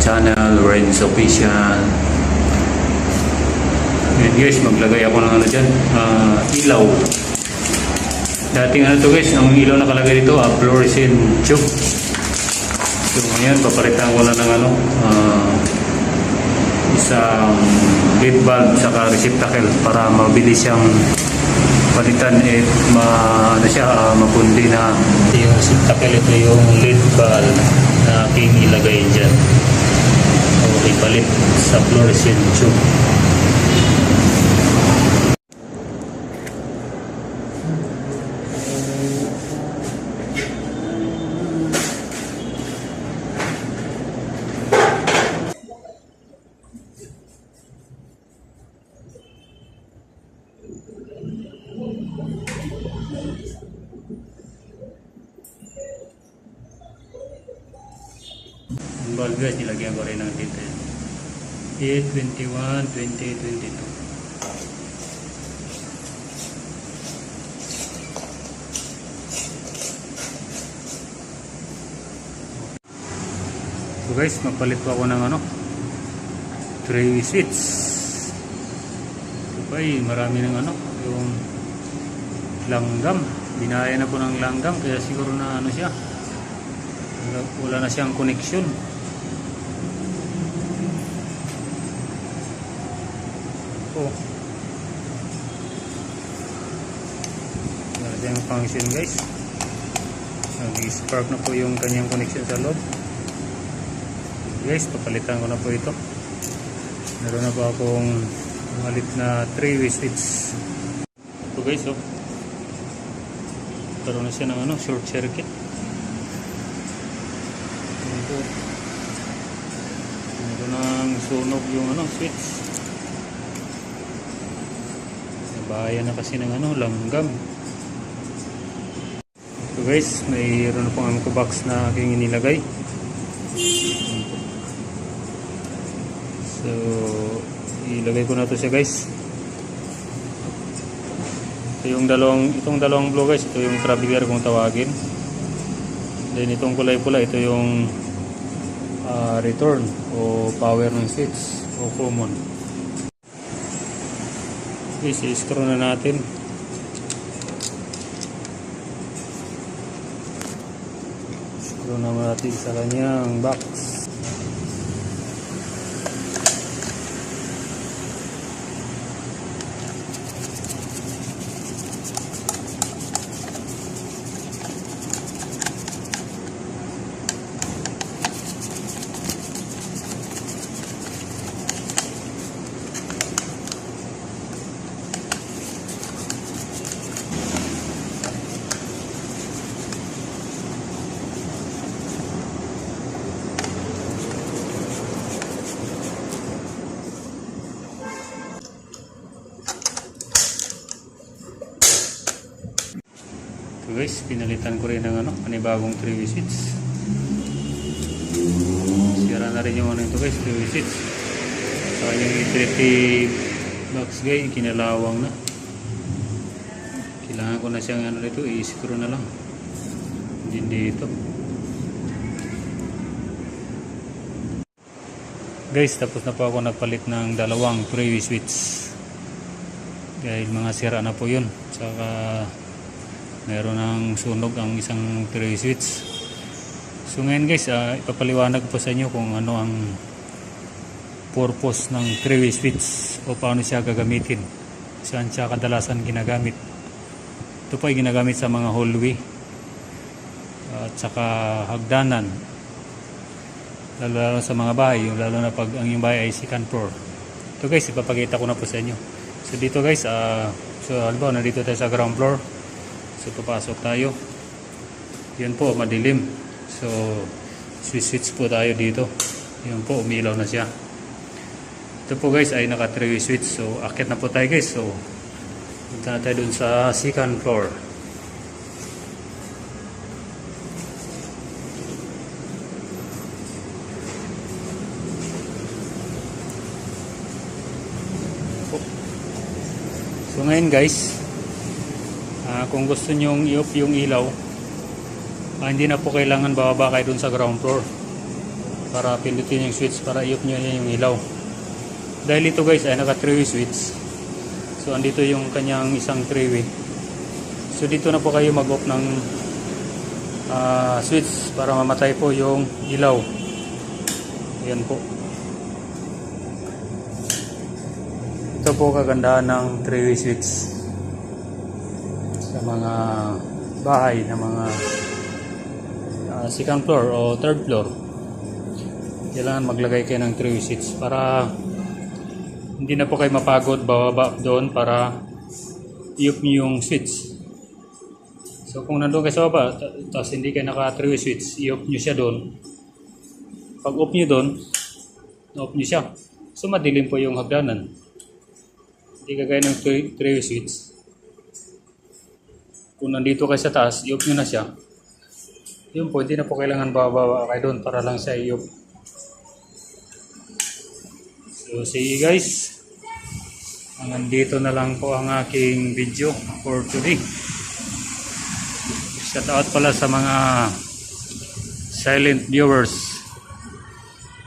channel, Renz Official. Ngayon guys, maglagay ako ng ano dyan, ah, ilaw. Dating ano to guys, ang ilaw nakalagay dito, ah, fluorescent tube. So ngayon, papalitan ko na ng ano, ah, isang lead bulb saka receptacle para mabilis siyang palitan at ma, ano siya, ah, mapundi na yung receptacle ito yung lead bulb na aking ilagay dyan. So ipalit sa fluorescent tube. Ang bulb guys, nilagyan ko rin ng dito. 8, 21, 20, 22. So guys, magpalit po ako ng ano, tray switch. Ito pa eh, marami ng ano, yung langgam. Binaya na po ng langgam, kaya siguro na ano siya, wala na siyang connection. Oh. Wala siyang function guys. Nag-spark na po yung kanyang connection sa loob. Guys, papalitan ko na po ito. Meron na po akong malit na 3-way switch. Ito guys, oh. Karoon na siya ng ano, short circuit. Po. Meron ng sunog yung ano, switch. Nabahayan na kasi ng ano, langgam. So guys, mayroon na pong amco box na aking inilagay. So, ilagay ko na to siya guys. Ito yung dalawang, itong dalawang blue guys, ito yung traveler kung tawagin. Then itong kulay pula, ito yung ah, return o power ng switch o common. Guys, i-screw na natin. Screw na natin sa kanyang box. Guys, pinalitan ko rin ng ano, panibagong 3 seats. Sira na rin yung ano ito guys, 3 seats. Saka yung utility box guys, kinalawang na. Kailangan ko na siyang ano dito, i-screw na lang. Hindi dito. Guys, tapos na po ako nagpalit ng dalawang three switch. Dahil mga sira na po yun. Saka meron ng sunog ang isang tray switch so ngayon guys ah, ipapaliwanag po sa inyo kung ano ang purpose ng tray switch o paano siya gagamitin. Saan siya kadalasan ginagamit. Ito po ay ginagamit sa mga hallway at saka hagdanan. Lalo, lalo sa mga bahay lalo na pag ang yung bahay ay second floor. Ito guys ipapakita ko na po sa inyo. So dito guys ah, so halimbawa nandito tayo sa ground floor So papasok tayo. Yan po, madilim. So switch po tayo dito. Yan po, umilaw na siya. Ito po guys ay naka 3 switch. So akit na po tayo guys. So punta na tayo dun sa second floor. So ngayon guys, Ah, kung gusto nyong i-off yung ilaw, ah, hindi na po kailangan bababa kayo dun sa ground floor. para pindutin yung switch para i-off nyo yung ilaw. Dahil ito guys ay naka 3-way switch. So andito yung kanyang isang 3-way. So dito na po kayo mag-off ng ah, switch para mamatay po yung ilaw. Ayan po. Ito po kagandahan ng 3-way switch sa mga bahay na mga ah, second floor o third floor. Kailangan maglagay kayo ng 3-way switch para hindi na po kayo mapagod bababa doon para i-off nyo yung switch. So kung nandun kayo sa baba, ta- tapos hindi kayo naka 3-way switch, i-off nyo siya doon. Pag off nyo doon, na-off nyo siya. So madilim po yung hagdanan. Hindi kagaya ng 3-way switch. Kung nandito kayo sa taas, i-off nyo na siya. Yun po, hindi na po kailangan bababa kayo doon para lang sa i-off. So see you guys. Hanggang dito na lang po ang aking video for today. Shout out pala sa mga silent viewers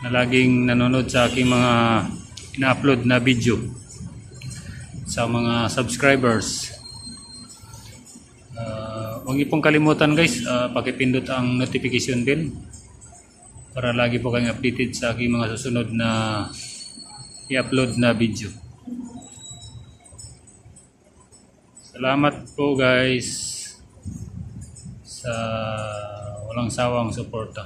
na laging nanonood sa aking mga ina-upload na video sa mga subscribers. Huwag niyo pong kalimutan guys, uh, pakipindot ang notification bell para lagi po kayong updated sa aking mga susunod na i-upload na video. Salamat po guys sa walang sawang suporta.